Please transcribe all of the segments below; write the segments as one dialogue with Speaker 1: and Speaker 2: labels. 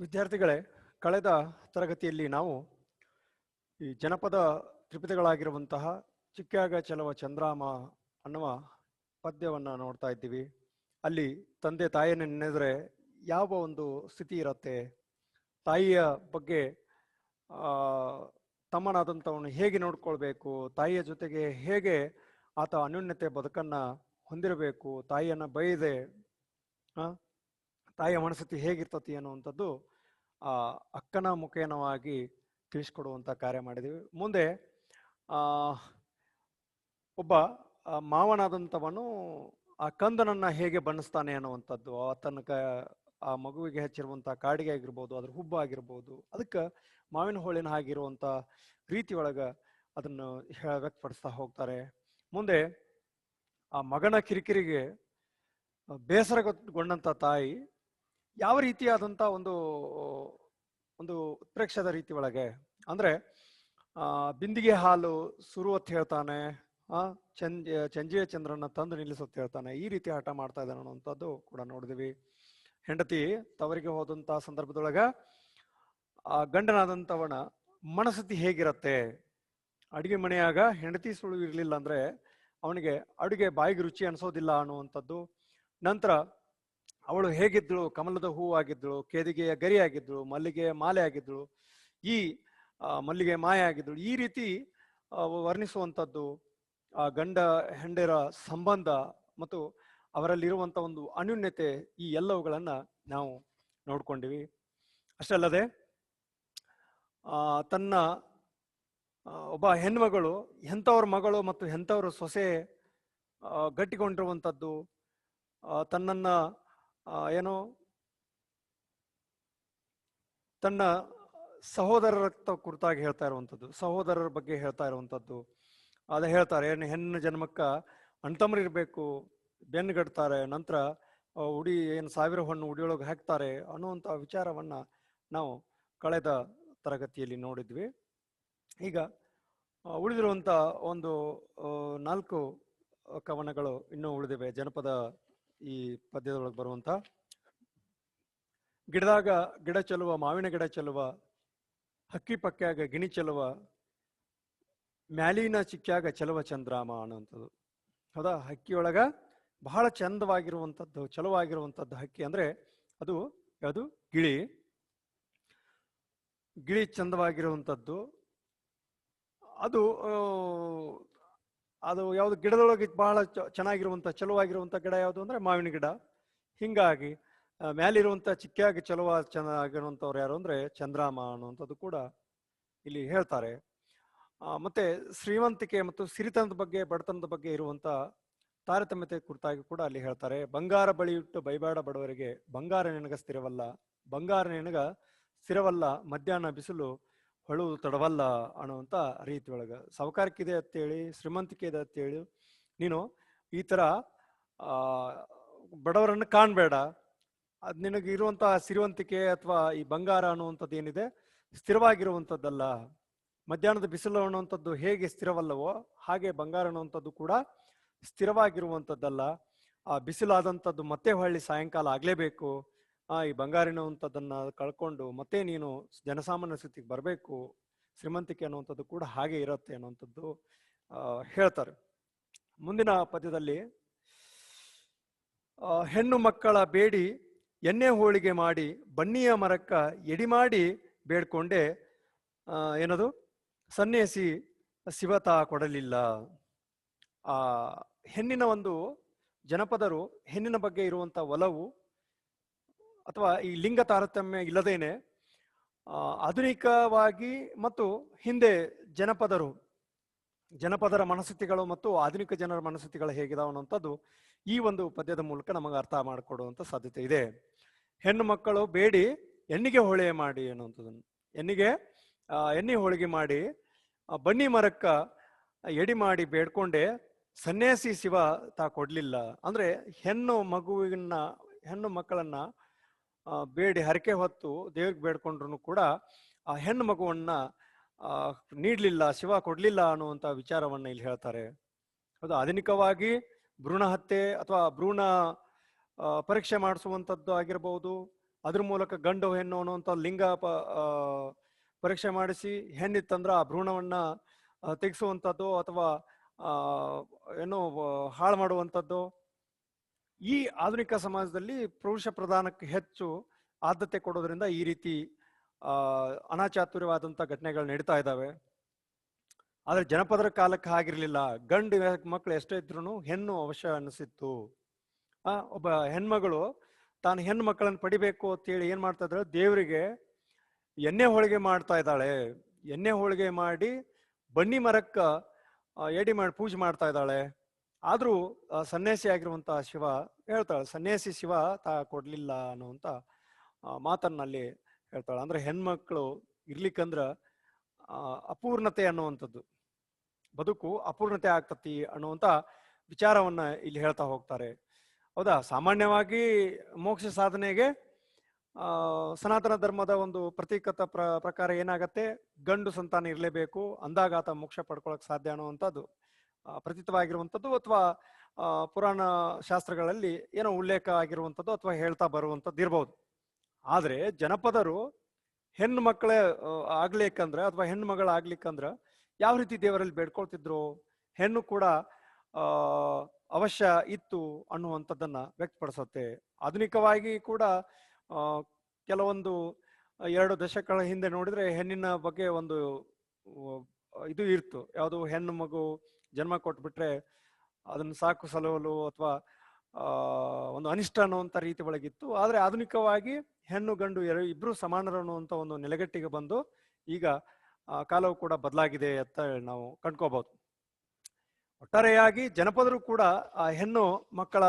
Speaker 1: ವಿದ್ಯಾರ್ಥಿಗಳೇ, ಕಳೆದ ತರಗತಿಯಲ್ಲಿ ನಾವು ಈ ಜನಪದ ತ್ರಿಪಿತಗಳಾಗಿರುವಂತಹ ಚಿಕ್ಕಾಗ ಚೆಲುವ ಚಂದ್ರಾಮ ಅನ್ನುವ ಪದ್ಯವನ್ನು ನೋಡ್ತಾ ಇದ್ದೀವಿ. ಅಲ್ಲಿ ತಂದೆ ತಾಯಿಯನ್ನು ನೆನೆದರೆ ಯಾವ ಒಂದು ಸ್ಥಿತಿ ಇರತ್ತೆ? ತಾಯಿಯ ಬಗ್ಗೆ ತಮ್ಮನಾದಂಥವನು ಹೇಗೆ ನೋಡ್ಕೊಳ್ಬೇಕು? ತಾಯಿಯ ಜೊತೆಗೆ ಹೇಗೆ ಆತ ಅನ್ಯೋನ್ಯತೆ ಬದುಕನ್ನು ಹೊಂದಿರಬೇಕು? ತಾಯಿಯನ್ನು ಬೈದೆ ತಾಯಿಯ ಮನಸ್ಥಿತಿ ಹೇಗಿರ್ತತಿ ಅನ್ನುವಂಥದ್ದು ಅಕ್ಕನ ಮುಖೇನವಾಗಿ ತಿಳಿಸ್ಕೊಡುವಂಥ ಕಾರ್ಯ ಮಾಡಿದ್ದೀವಿ ಮುಂದೆ ಒಬ್ಬ ಮಾವನಾದಂಥವನು ಆ ಕಂದನನ್ನ ಹೇಗೆ ಬಣ್ಣಿಸ್ತಾನೆ ಅನ್ನುವಂಥದ್ದು ಆತನ ಕ, ಆ ಮಗುವಿಗೆ ಹಚ್ಚಿರುವಂಥ ಕಾಡಿಗೆ ಆಗಿರ್ಬೋದು, ಅದ್ರ ಹುಬ್ಬ ಆಗಿರ್ಬೋದು, ಅದಕ್ಕೆ ಮಾವಿನ ಹೋಳಿನ ಆಗಿರುವಂಥ ರೀತಿ ಒಳಗೆ ಅದನ್ನು ವ್ಯಕ್ತಪಡಿಸ್ತಾ ಹೋಗ್ತಾರೆ. ಮುಂದೆ, ಆ ಮಗನ ಕಿರಿಕಿರಿಗೆ ಬೇಸರಗೊಂಡಂತ ತಾಯಿ ಯಾವ ರೀತಿಯಾದಂತ ಒಂದು ಒಂದು ಉತ್ಪ್ರೇಕ್ಷದ ರೀತಿ ಒಳಗೆ? ಅಂದ್ರೆ ಬಿಂದಿಗೆ ಹಾಲು ಸುರುವತ್ ಹೇಳ್ತಾನೆ, ಆ ಚಂಜ ಚಂಜಿಯ ಚಂದ್ರನ ತಂದು ನಿಲ್ಲಿಸುತ್ತ ಹೇಳ್ತಾನೆ. ಈ ರೀತಿ ಆಟ ಮಾಡ್ತಾ ಇದ್ದಾನೆ ಅನ್ನುವಂಥದ್ದು ಕೂಡ ನೋಡಿದ್ವಿ. ಹೆಂಡತಿ ತವರಿಗೆ ಹೋದಂತ ಸಂದರ್ಭದೊಳಗ, ಆ ಗಂಡನಾದಂಥವನ ಮನಸ್ಥಿತಿ ಹೇಗಿರತ್ತೆ? ಅಡಿಗೆ ಮನೆಯಾಗ ಹೆಂಡತಿ ಸುಳು ಇರಲಿಲ್ಲ ಅಂದ್ರೆ, ಅವನಿಗೆ ಅಡುಗೆ ಬಾಯಿಗೆ ರುಚಿ ಅನ್ಸೋದಿಲ್ಲ ಅನ್ನುವಂಥದ್ದು. ನಂತರ ಅವಳು ಹೇಗಿದ್ದಳು, ಕಮಲದ ಹೂ ಆಗಿದ್ದಳು ಕೇದಿಗೆಯ ಗರಿ ಆಗಿದ್ದಳು ಮಲ್ಲಿಗೆಯ ಮಾಲೆ ಆಗಿದ್ದಳು ಈ ಮಲ್ಲಿಗೆ ಮಾಯ ಆಗಿದ್ದಳು ಈ ರೀತಿ ವರ್ಣಿಸುವಂಥದ್ದು ಆ, ಗಂಡ ಹೆಂಡರ ಸಂಬಂಧ ಮತ್ತು ಅವರಲ್ಲಿರುವಂಥ ಒಂದು ಅನ್ಯೂನ್ಯತೆ ಈ ಎಲ್ಲವುಗಳನ್ನು ನಾವು ನೋಡ್ಕೊಂಡಿವಿ. ಅಷ್ಟೇ ಅಲ್ಲದೆ ತನ್ನ ಒಬ್ಬ ಹೆಣ್ಮಗಳು, ಎಂಥವ್ರ ಮಗಳು ಮತ್ತು ಎಂಥವ್ರ ಸೊಸೆ ಗಟ್ಟಿಕೊಂಡಿರುವಂಥದ್ದು ತನ್ನನ್ನ ಏನು ತನ್ನ ಸಹೋದರರ ಕುರಿತಾಗಿ ಹೇಳ್ತಾ ಇರುವಂಥದ್ದು, ಸಹೋದರರ ಬಗ್ಗೆ ಹೇಳ್ತಾ ಇರುವಂಥದ್ದು. ಅದ ಹೇಳ್ತಾರೆ ಏನು ಹೆಣ್ಣು ಜನ್ಮಕ್ಕ ಅಣ್ತಮ್ರು ಇರಬೇಕು ಬೆನ್ನುಗಟ್ತಾರೆ ನಂತರ ಉಡಿ, ಏನು ಸಾವಿರ ಹಣ್ಣು ಉಡಿಯೊಳಗೆ ಹಾಕ್ತಾರೆ ಅನ್ನುವಂಥ ವಿಚಾರವನ್ನು ನಾವು ಕಳೆದ ತರಗತಿಯಲ್ಲಿ ನೋಡಿದ್ವಿ. ಈಗ ಉಳಿದಿರುವಂಥ ಒಂದು ನಾಲ್ಕು ಕವನಗಳು ಇನ್ನೂ ಉಳಿದಿವೆ. ಜನಪದ ಈ ಪದ್ಯದೊಳಗೆ ಬರುವಂತ ಗಿಡದಾಗ ಗಿಡ ಚೆಲುವ ಮಾವಿನ ಗಿಡ ಚೆಲುವ ಹಕ್ಕಿ ಪಕ್ಕ್ಯಾಗ ಗಿಣಿ ಚೆಲುವ ಮ್ಯಾಲಿನ ಚಿಕ್ಕ್ಯಾಗ ಚೆಲುವ ಚಂದ್ರಾಮ ಅನ್ನುವಂಥದ್ದು. ಹೌದಾ? ಹಕ್ಕಿಯೊಳಗ ಬಹಳ ಚಂದವಾಗಿರುವಂಥದ್ದು, ಚಲುವಾಗಿರುವಂಥದ್ದು ಹಕ್ಕಿ ಅಂದ್ರೆ ಅದು ಯಾವುದು? ಗಿಳಿ. ಗಿಳಿ ಚಂದವಾಗಿರುವಂಥದ್ದು. ಅದು ಅದು ಯಾವುದು ಗಿಡದೊಳಗೆ ಬಹಳ ಚ- ಚೆನ್ನಾಗಿರುವಂತ ಚಲುವಾಗಿರುವಂತ ಗಿಡ ಯಾವುದು ಅಂದ್ರೆ ಮಾವಿನ ಗಿಡ. ಹಿಂಗಾಗಿ ಮ್ಯಾಲಿರುವಂಥ ಚಿಕ್ಕಾಗಿ ಚಲುವ ಚೆನ್ನಾಗಿರುವಂತವ್ರು ಯಾರು ಅಂದ್ರೆ ಚಂದ್ರಾಮ ಅನ್ನುವಂಥದ್ದು ಕೂಡ ಇಲ್ಲಿ ಹೇಳ್ತಾರೆ. ಮತ್ತೆ ಶ್ರೀಮಂತಿಕೆ ಮತ್ತು ಸಿರಿತನದ ಬಗ್ಗೆ, ಬಡತನದ ಬಗ್ಗೆ ಇರುವಂತ ತಾರತಮ್ಯತೆ ಕುರಿತಾಗಿ ಕೂಡ ಅಲ್ಲಿ ಹೇಳ್ತಾರೆ. ಬಂಗಾರ ಬಳಿಯಿಟ್ಟು ಬೈಬಾಡ ಬಡವರಿಗೆ ಬಂಗಾರ ನೆನಗ ಸ್ಥಿರವಲ್ಲ, ಬಂಗಾರ ನೆನಗ ಸ್ಥಿರವಲ್ಲ ಮಧ್ಯಾಹ್ನ ಬಿಸಿಲು ಹೊಳುವುದು ತಡವಲ್ಲ ಅನ್ನುವಂತ ರೀತಿ ಒಳಗೆ. ಸಾವುಕಾರಿಕಿದೆ ಅಂತೇಳಿ ಶ್ರೀಮಂತಿಕೆ ಇದೆ ಅಂತೇಳಿ ನೀನು ಈ ಥರ ಬಡವರನ್ನು ಕಾಣಬೇಡ. ಅದು ನಿನಗೆ ಇರುವಂತಹ ಸಿರಿವಂತಿಕೆ ಅಥವಾ ಈ ಬಂಗಾರ ಅನ್ನುವಂಥದ್ದು ಏನಿದೆ, ಸ್ಥಿರವಾಗಿರುವಂಥದ್ದಲ್ಲ. ಮಧ್ಯಾಹ್ನದ ಬಿಸಿಲು ಅನ್ನುವಂಥದ್ದು ಹೇಗೆ ಸ್ಥಿರವಲ್ಲವೋ ಹಾಗೆ ಬಂಗಾರ ಅನ್ನುವಂಥದ್ದು ಕೂಡ ಸ್ಥಿರವಾಗಿರುವಂಥದ್ದಲ್ಲ. ಆ ಬಿಸಿಲಾದಂಥದ್ದು ಮತ್ತೆ ಹೊಳ್ಳಿ ಸಾಯಂಕಾಲ ಆಗ್ಲೇಬೇಕು. ಆ ಈ ಬಂಗಾರಿನ ಅಂಥದ್ದನ್ನು ಕಳ್ಕೊಂಡು ಮತ್ತೆ ನೀನು ಜನಸಾಮಾನ್ಯ ಸ್ಥಿತಿಗೆ ಬರಬೇಕು, ಶ್ರೀಮಂತಿಕೆ ಅನ್ನುವಂಥದ್ದು ಕೂಡ ಹಾಗೆ ಇರುತ್ತೆ ಅನ್ನುವಂಥದ್ದು ಹೇಳ್ತಾರೆ. ಮುಂದಿನ ಪದ್ಯದಲ್ಲಿ ಹೆಣ್ಣು ಮಕ್ಕಳ ಬೇಡಿ, ಎಣ್ಣೆ ಹೋಳಿಗೆ ಮಾಡಿ, ಬನ್ನಿಯ ಮರಕ್ಕ ಎಡಿ ಮಾಡಿ ಬೇಡ್ಕೊಂಡೆ ಏನದು? ಸನ್ಯಾಸಿ ಶಿವತ ಕೊಡಲಿಲ್ಲ. ಆ, ಹೆಣ್ಣಿನ ಒಂದು ಜನಪದರು, ಹೆಣ್ಣಿನ ಬಗ್ಗೆ ಇರುವಂತ ಒಲವು ಅಥವಾ ಈ ಲಿಂಗ ತಾರತಮ್ಯ ಇಲ್ಲದೇನೆ ಆಧುನಿಕವಾಗಿ ಮತ್ತು ಹಿಂದೆ ಜನಪದರು, ಜನಪದರ ಮನಸ್ಥಿತಿಗಳು ಮತ್ತು ಆಧುನಿಕ ಜನರ ಮನಸ್ಥಿತಿಗಳು ಹೇಗಿದಾವ ಅನ್ನೋಂಥದ್ದು ಈ ಒಂದು ಪದ್ಯದ ಮೂಲಕ ನಮಗೆ ಅರ್ಥ ಮಾಡಿಕೊಡುವಂತ ಸಾಧ್ಯತೆ ಇದೆ. ಹೆಣ್ಣು ಮಕ್ಕಳು ಬೇಡಿ, ಎಣ್ಣಿಗೆ ಹೋಳಿಗೆ ಮಾಡಿ ಅನ್ನುವಂಥದ್ದನ್ನು. ಎಣ್ಣಿಗೆ ಎಣ್ಣೆ ಹೋಳಿಗೆ ಮಾಡಿ ಬನ್ನಿ ಮರಕ್ಕ ಎಡಿ ಮಾಡಿ ಬೇಡ್ಕೊಂಡೆ ಸನ್ಯಾಸಿ ಶಿವ ತಾ ಕೊಡ್ಲಿಲ್ಲ. ಅಂದ್ರೆ ಹೆಣ್ಣು ಮಗುವಿನ, ಹೆಣ್ಣು ಮಕ್ಕಳನ್ನ ಬೇಡಿ, ಹರಕೆ ಹೊತ್ತು ದೇವ್ರಿಗೆ ಬೇಡ್ಕೊಂಡ್ರು ಕೂಡ ಆ ಹೆಣ್ಣು ಮಗುವನ್ನ ನೀಡಲಿಲ್ಲ, ಶಿವ ಕೊಡ್ಲಿಲ್ಲ ಅನ್ನುವಂತ ವಿಚಾರವನ್ನ ಇಲ್ಲಿ ಹೇಳ್ತಾರೆ. ಅದು ಆಧುನಿಕವಾಗಿ ಭ್ರೂಣ ಹತ್ಯೆ ಅಥವಾ ಭ್ರೂಣ ಪರೀಕ್ಷೆ ಮಾಡಿಸುವಂಥದ್ದು ಆಗಿರ್ಬೋದು, ಅದ್ರ ಮೂಲಕ ಗಂಡು ಹೆಣ್ಣು ಅನ್ನುವಂಥ ಲಿಂಗ ಪ ಪರೀಕ್ಷೆ ಮಾಡಿಸಿ ಹೆಣ್ಣಿತ್ತಂದ್ರೆ ಆ ಭ್ರೂಣವನ್ನ ತೆಗೆಸುವಂಥದ್ದು ಅಥವಾ ಏನು ಹಾಳು ಮಾಡುವಂಥದ್ದು ಈ ಆಧುನಿಕ ಸಮಾಜದಲ್ಲಿ ಪುರುಷ ಪ್ರಧಾನಕ್ಕೆ ಹೆಚ್ಚು ಆದ್ಯತೆ ಕೊಡೋದ್ರಿಂದ ಈ ರೀತಿ ಅನಾಚಾತುರ್ಯವಾದಂಥ ಘಟನೆಗಳು ನಡೀತಾ ಇದ್ದಾವೆ. ಆದರೆ ಜನಪದರ ಕಾಲಕ್ಕೆ ಆಗಿರಲಿಲ್ಲ ಗಂಡು ಮಕ್ಕಳು ಎಷ್ಟೇ ಇದ್ರು ಹೆಣ್ಣು ಅವಶ್ಯ ಅನಿಸಿತ್ತು. ಒಬ್ಬ ಹೆಣ್ಮಗಳು ತಾನು ಹೆಣ್ಣು ಮಕ್ಕಳನ್ನು ಪಡಿಬೇಕು ಅಂತೇಳಿ ಏನು ಮಾಡ್ತಾ ಇದ್ದಾಳೆ? ದೇವರಿಗೆ ಎಣ್ಣೆ ಹೋಳಿಗೆ ಮಾಡ್ತಾ ಇದ್ದಾಳೆ. ಎಣ್ಣೆ ಹೋಳಿಗೆ ಮಾಡಿ ಬನ್ನಿ ಮರಕ್ಕೆ ಎಡಿ ಮಾಡಿ ಪೂಜೆ ಮಾಡ್ತಾ ಇದ್ದಾಳೆ. ಆದ್ರೂ ಸನ್ಯಾಸಿ ಆಗಿರುವಂತ ಶಿವ ಹೇಳ್ತಾಳೆ, ಸನ್ಯಾಸಿ ಶಿವ ತಾ ಕೊಡ್ಲಿಲ್ಲ ಅನ್ನುವಂತ ಮಾತನ್ನಲ್ಲಿ ಹೇಳ್ತಾಳೆ. ಅಂದ್ರೆ ಹೆಣ್ಮಕ್ಳು ಇರ್ಲಿಕ್ಕಂದ್ರ ಅಪೂರ್ಣತೆ ಅನ್ನುವಂಥದ್ದು, ಬದುಕು ಅಪೂರ್ಣತೆ ಆಗ್ತತಿ ಅನ್ನುವಂತ ವಿಚಾರವನ್ನ ಇಲ್ಲಿ ಹೇಳ್ತಾ ಹೋಗ್ತಾರೆ. ಹೌದಾ? ಸಾಮಾನ್ಯವಾಗಿ ಮೋಕ್ಷ ಸಾಧನೆಗೆ ಸನಾತನ ಧರ್ಮದ ಒಂದು ಪ್ರತೀಕತ ಪ್ರ, ಪ್ರಕಾರ ಏನಾಗತ್ತೆ? ಗಂಡು ಸಂತಾನ ಇರಲೇಬೇಕು, ಅಂದಾಗ ಆತ ಮೋಕ್ಷ ಪಡ್ಕೊಳಕ್ ಸಾಧ್ಯ ಅನ್ನುವಂಥದ್ದು. ಪ್ರತೀತವಾಗಿರುವಂಥದ್ದು ಅಥವಾ ಪುರಾಣ ಶಾಸ್ತ್ರಗಳಲ್ಲಿ ಏನೋ ಉಲ್ಲೇಖ ಆಗಿರುವಂಥದ್ದು ಅಥವಾ ಹೇಳ್ತಾ ಬರುವಂಥದ್ದು ಇರಬಹುದು ಆದರೆ ಜನಪದರು ಹೆಣ್ಣು ಮಕ್ಕಳೇ ಆಗ್ಲಿಕ್ಕಂದ್ರೆ ಅಥವಾ ಹೆಣ್ಣು ಮಗಳಾಗ್ಲಿಕ್ಕಂದ್ರೆ ಯಾವ ರೀತಿ ದೇವರಲ್ಲಿ ಬೇಡ್ಕೊಳ್ತಿದ್ರು? ಹೆಣ್ಣು ಕೂಡ ಅವಶ್ಯ ಇತ್ತು ಅನ್ನುವಂಥದ್ದನ್ನ ವ್ಯಕ್ತಪಡಿಸುತ್ತೆ. ಆಧುನಿಕವಾಗಿ ಕೂಡ ಕೆಲವೊಂದು, ಎರಡು ದಶಕಗಳ ಹಿಂದೆ ನೋಡಿದ್ರೆ ಹೆಣ್ಣಿನ ಬಗ್ಗೆ ಒಂದು ಇದು ಇತ್ತು ಯಾವುದು ಹೆಣ್ಣು ಮಗು ಜನ್ಮ ಕೊಟ್ಬಿಟ್ರೆ ಅದನ್ನ ಸಾಕು ಸಲವಲು ಅಥವಾ ಒಂದು ಅನಿಷ್ಟ ಅನ್ನುವಂಥ ರೀತಿ ಒಳಗಿತ್ತು. ಆದರೆ ಆಧುನಿಕವಾಗಿ ಹೆಣ್ಣು, ಗಂಡು ಎರಡು, ಇಬ್ರು ಸಮಾನರು ಅನ್ನುವಂಥ ಒಂದು ನೆಲೆಗಟ್ಟಿಗೆ ಬಂದು ಈಗ ಕಾಲವು ಕೂಡ ಬದಲಾಗಿದೆ ಅಂತ ನಾವು ಕಂಡ್ಕೋಬಹುದು ಒಟ್ಟಾರೆಯಾಗಿ ಜನಪದರು ಕೂಡ ಆ ಹೆಣ್ಣು ಮಕ್ಕಳ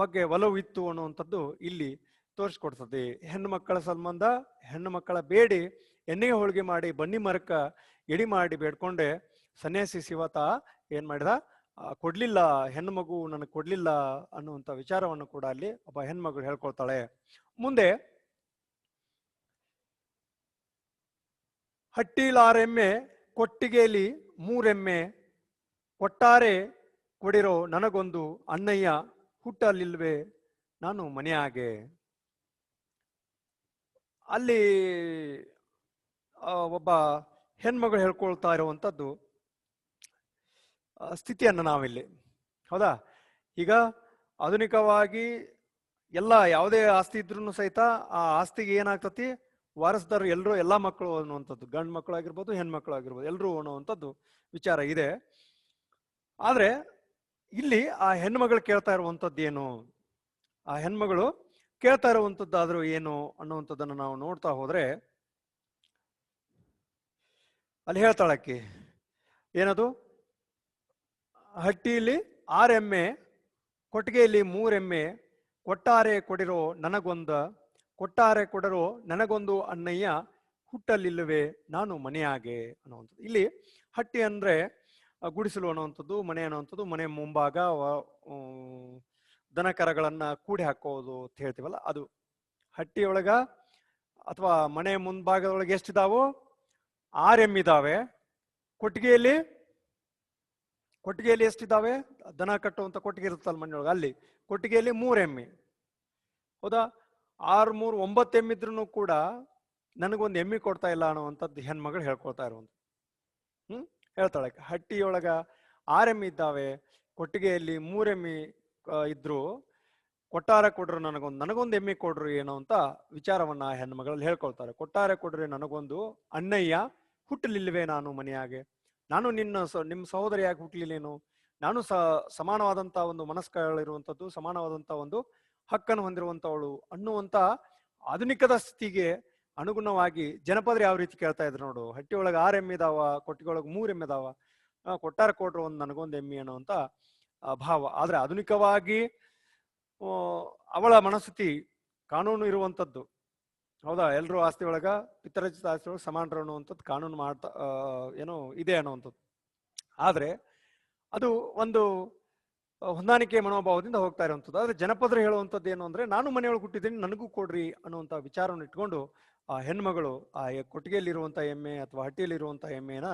Speaker 1: ಬಗ್ಗೆ ಒಲವು ಇತ್ತು ಅನ್ನುವಂಥದ್ದು ಇಲ್ಲಿ ತೋರಿಸ್ಕೊಡ್ತದೆ. ಹೆಣ್ಣು ಮಕ್ಕಳ ಸಂಬಂಧ, ಹೆಣ್ಣು ಮಕ್ಕಳ ಬೇಡಿ, ಎಣ್ಣೆಗೆ ಹೋಳಿಗೆ ಮಾಡಿ, ಬನ್ನಿ ಮರಕ್ಕ ಎಡಿ ಮಾಡಿ ಬೇಡ್ಕೊಂಡೆ ಸನ್ಯಾಸಿ ಶಿವತ ಏನ್ ಮಾಡಿದ? ಕೊಡ್ಲಿಲ್ಲ, ಹೆಣ್ಣು ಮಗು ನನಗೆ ಕೊಡ್ಲಿಲ್ಲ ಅನ್ನುವಂಥ ವಿಚಾರವನ್ನು ಕೂಡ ಅಲ್ಲಿ ಒಬ್ಬ ಹೆಣ್ಮಗಳು ಹೇಳ್ಕೊಳ್ತಾಳೆ. ಮುಂದೆ ಹಟ್ಟಿಲಾರೆಮ್ಮೆ ಕೊಟ್ಟಿಗೆಯಲ್ಲಿ ಮೂರೆಮ್ಮೆ, ಕೊಟ್ಟಾರೆ ಕೊಡಿರೋ ನನಗೊಂದು ಅಣ್ಣಯ್ಯ, ಹುಟ್ಟಲಿಲ್ವೆ, ನಾನು ಮನೆಯಾಗೆ. ಅಲ್ಲಿ ಒಬ್ಬ ಹೆಣ್ಮಗಳು ಹೇಳ್ಕೊಳ್ತಾ ಇರುವಂಥದ್ದು ಸ್ಥಿತಿಯನ್ನು ನಾವಿಲ್ಲಿ. ಹೌದಾ? ಈಗ ಆಧುನಿಕವಾಗಿ ಎಲ್ಲ ಯಾವುದೇ ಆಸ್ತಿ ಇದ್ರೂ ಸಹಿತ ಆ ಆಸ್ತಿಗೆ ಏನಾಗ್ತತಿ? ವಾರಸ್ದಾರರು ಎಲ್ಲರೂ ಎಲ್ಲ ಮಕ್ಕಳು ಅನ್ನುವಂಥದ್ದು, ಗಂಡು ಮಕ್ಕಳು ಆಗಿರ್ಬೋದು ಹೆಣ್ಮಕ್ಳು ಆಗಿರ್ಬೋದು ಎಲ್ಲರೂ ಅನ್ನುವಂಥದ್ದು ವಿಚಾರ ಇದೆ. ಆದರೆ ಇಲ್ಲಿ ಆ ಹೆಣ್ಮಗಳು ಕೇಳ್ತಾ ಇರುವಂಥದ್ದು ಏನು? ಆ ಹೆಣ್ಮಗಳು ಕೇಳ್ತಾ ಇರುವಂಥದ್ದಾದರೂ ಏನು ಅನ್ನುವಂಥದ್ದನ್ನು ನಾವು ನೋಡ್ತಾ ಹೋದರೆ ಅಲ್ಲಿ ಹೇಳ್ತಾಳಕ್ಕಿ ಏನದು? ಹಟ್ಟಿಯಲ್ಲಿ ಆರು ಎಮ್ಮೆ, ಕೊಟ್ಟಿಗೆಯಲ್ಲಿ ಮೂರೆಮ್ಮೆ ಕೊಟ್ಟಾರೆ ಕೊಡಿರೋ ನನಗೊಂದ, ಕೊಟ್ಟಾರೆ ಕೊಡರೋ ನನಗೊಂದು ಅಣ್ಣಯ್ಯ, ಹುಟ್ಟಲಿಲ್ಲವೇ ನಾನು ಮನೆಯಾಗೆ ಅನ್ನುವಂಥದ್ದು. ಇಲ್ಲಿ ಹಟ್ಟಿ ಅಂದ್ರೆ ಗುಡಿಸಲು ಅನ್ನುವಂಥದ್ದು, ಮನೆ ಅನ್ನುವಂಥದ್ದು, ಮನೆ ಮುಂಭಾಗ, ವ- ದನ ಕರಗಳನ್ನ ಕೂಡಿ ಹಾಕೋದು ಅಂತ ಹೇಳ್ತೀವಲ್ಲ, ಅದು. ಹಟ್ಟಿಯೊಳಗ ಅಥವಾ ಮನೆ ಮುಂಭಾಗದೊಳಗೆ ಎಷ್ಟಿದಾವೋ, ಆರ್ ಎಂ ಇದಾವೆ ಕೊಟ್ಟಿಗೆಯಲ್ಲಿ ಕೊಟ್ಟಿಗೆಯಲ್ಲಿ ಎಷ್ಟಿದ್ದಾವೆ? ದನ ಕಟ್ಟುವಂತ ಕೊಟ್ಟಿಗೆ ಇರುತ್ತಲ್ಲ ಮನೆಯೊಳಗೆ, ಅಲ್ಲಿ. ಕೊಟ್ಟಿಗೆಯಲ್ಲಿ ಮೂರು ಎಮ್ಮೆ. ಹೌದಾ? ಆರು ಮೂರು ಒಂಬತ್ತು ಎಮ್ಮಿದ್ರು ಕೂಡ ನನಗೊಂದು ಎಮ್ಮಿ ಕೊಡ್ತಾ ಇಲ್ಲ ಅನ್ನುವಂಥದ್ದು ಹೆಣ್ಮಗಳು ಹೇಳ್ಕೊಳ್ತಾ ಇರುವಂತ ಹ್ಮ್? ಹೇಳ್ತಾಳೆ, ಹಟ್ಟಿಯೊಳಗ ಆರು ಎಮ್ಮಿ ಇದ್ದಾವೆ, ಕೊಟ್ಟಿಗೆಯಲ್ಲಿ ಮೂರ್ ಎಮ್ಮಿ ಇದ್ರು ಕೊಟ್ಟಾರ ಕೊಡ್ರು ನನಗೊಂದು ನನಗೊಂದು ಎಮ್ಮಿ ಕೊಡ್ರಿ ಏನೋ ಅಂತ ವಿಚಾರವನ್ನ ಹೆಣ್ಮಗಳಲ್ಲಿ ಹೇಳ್ಕೊಳ್ತಾರೆ. ಕೊಟ್ಟಾರೆ ಕೊಡ್ರಿ ನನಗೊಂದು ಅಣ್ಣಯ್ಯ ಹುಟ್ಟಲಿಲ್ವೇ ನಾನು ಮನೆಯಾಗೆ? ನಾನು ನಿನ್ನ ನಿಮ್ಮ ಸಹೋದರಿ ಯಾಕೆ ಹುಟ್ಟಲಿಲ್ಲೇನು ನಾನು ಸ, ಸಮಾನವಾದಂತ ಒಂದು ಮನಸ್ಕಗಳಿರುವಂಥದ್ದು ಸಮಾನವಾದಂತ ಒಂದು ಹಕ್ಕನ್ನು ಹೊಂದಿರುವಂತವಳು ಅನ್ನುವಂತ ಆಧುನಿಕದ ಸ್ಥಿತಿಗೆ ಅನುಗುಣವಾಗಿ ಜನಪದರು ಯಾವ ರೀತಿ ಕೇಳ್ತಾ ಇದ್ರು ನೋಡು. ಹಟ್ಟಿ ಒಳಗೆ ಆರು ಎಮ್ಮೆ ಇದಾವ ಕೊಟ್ಟಿಗೆ ಮೂರು ಎಮ್ಮೆ ಇದಾವ. ಕೊಟ್ಟಾರ ಕೊಟ್ರು ಒಂದು ನನಗೊಂದು ಎಮ್ಮೆ ಅನ್ನುವಂತ ಭಾವ. ಆದ್ರೆ ಆಧುನಿಕವಾಗಿ ಅವಳ ಮನಸ್ಥಿತಿ ಕಾನೂನು ಇರುವಂತದ್ದು ಹೌದಾ? ಎಲ್ಲರೂ ಆಸ್ತಿ ಒಳಗ ಪಿತರಚಿತ ಆಸ್ತಿ ಒಳಗೆ ಸಮಾನರು ಅನ್ನುವಂಥದ್ದು ಕಾನೂನು ಮಾಡ್ತಾ ಏನೋ ಇದೆ ಅನ್ನುವಂಥದ್ದು. ಆದರೆ ಅದು ಒಂದು ಹೊಂದಾಣಿಕೆ ಮನೋಭಾವದಿಂದ ಹೋಗ್ತಾ ಇರುವಂಥದ್ದು. ಆದರೆ ಜನಪದರು ಹೇಳುವಂಥದ್ದು ಏನು ಅಂದ್ರೆ, ನಾನು ಮನೆಯೊಳಗೆ ಹುಟ್ಟಿದ್ದೀನಿ, ನನಗೂ ಕೊಡ್ರಿ ಅನ್ನುವಂಥ ವಿಚಾರವನ್ನು ಇಟ್ಕೊಂಡು, ಆ, ಹೆಣ್ಮಗಳು, ಆ ಕೊಟ್ಟಿಗೆಯಲ್ಲಿರುವಂಥ ಎಮ್ಮೆ ಅಥವಾ ಹಟ್ಟಿಯಲ್ಲಿರುವಂಥ ಎಮ್ಮೆನ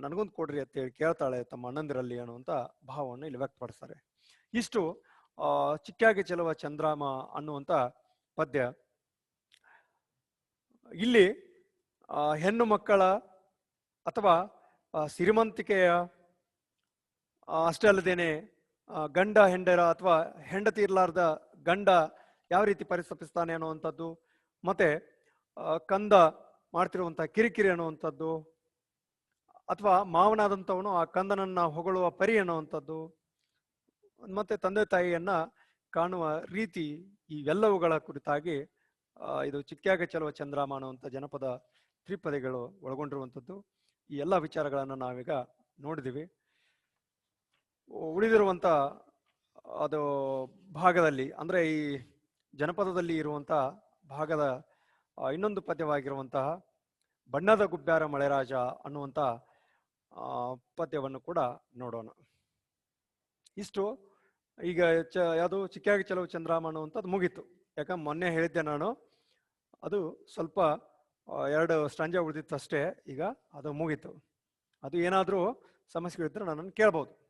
Speaker 1: ನನಗೊಂದು ಕೊಡ್ರಿ ಅಂತ ಹೇಳಿ ಕೇಳ್ತಾಳೆ ತಮ್ಮ ಅಣ್ಣಂದಿರಲ್ಲಿ ಅನ್ನುವಂಥ ಭಾವವನ್ನು ಇಲ್ಲಿ ವ್ಯಕ್ತಪಡಿಸ್ತಾರೆ. ಇಷ್ಟು ಚಿಕ್ಕಾಗಿ ಚೆಲುವ ಚಂದ್ರಾಮ ಅನ್ನುವಂಥ ಪದ್ಯ. ಇಲ್ಲಿ ಹೆಣ್ಣು ಮಕ್ಕಳ ಅಥವಾ ಸಿರಿಮಂತಿಕೆಯ ಅಷ್ಟೇ ಅಲ್ಲದೇನೆ ಗಂಡ ಹೆಂಡರ ಅಥವಾ ಹೆಂಡತಿ ಇರಲಾರ್ದ ಗಂಡ ಯಾವ ರೀತಿ ಪರಿಸ್ಥಪಿಸ್ತಾನೆ ಅನ್ನುವಂಥದ್ದು, ಮತ್ತೆ ಕಂದ ಮಾಡ್ತಿರುವಂತಹ ಕಿರಿಕಿರಿ ಅನ್ನುವಂಥದ್ದು, ಅಥವಾ ಮಾವನಾದಂಥವನು ಆ ಕಂದನನ್ನ ಹೊಗಳುವ ಪರಿ ಅನ್ನುವಂಥದ್ದು, ಮತ್ತೆ ತಂದೆ ತಾಯಿಯನ್ನ ಕಾಣುವ ರೀತಿ ಇವೆಲ್ಲವುಗಳ ಕುರಿತಾಗಿ ಇದು ಚಿಕ್ಕ್ಯಾಗ ಚಲುವ ಚಂದ್ರಾಮ ಅನ್ನುವಂಥ ಜನಪದ ತ್ರಿಪದಿಗಳು ಒಳಗೊಂಡಿರುವಂಥದ್ದು. ಈ ಎಲ್ಲ ವಿಚಾರಗಳನ್ನು ನಾವೀಗ ನೋಡಿದ್ದೀವಿ. ಉಳಿದಿರುವಂಥ, ಅದು ಭಾಗದಲ್ಲಿ, ಅಂದ್ರೆ ಈ ಜನಪದದಲ್ಲಿ ಇರುವಂಥ ಭಾಗದ ಇನ್ನೊಂದು ಪದ್ಯವಾಗಿರುವಂತಹ ಬಣ್ಣದ ಗುಬ್ಬ್ಯಾರ ಮಳೆರಾಜ ಅನ್ನುವಂಥ ಪದ್ಯವನ್ನು ಕೂಡ ನೋಡೋಣ. ಇಷ್ಟು. ಈಗ ಚ, ಯಾವುದು ಚಿಕ್ಕಾಗಿ ಚಲವು ಅಂತ ಅದು ಮುಗೀತು. ಯಾಕಂದ್ರೆ ಮೊನ್ನೆ ಹೇಳಿದ್ದೆ ನಾನು, ಅದು ಸ್ವಲ್ಪ ಎರಡು ಸ್ಟಂಜ ಉಳಿದಿತ್ತು ಅಷ್ಟೇ ಈಗ ಅದು ಮುಗೀತು. ಅದು ಏನಾದರೂ ಸಮಸ್ಯೆಗಳಿದ್ರೆ ನನ್ನನ್ನು ಕೇಳ್ಬೋದು.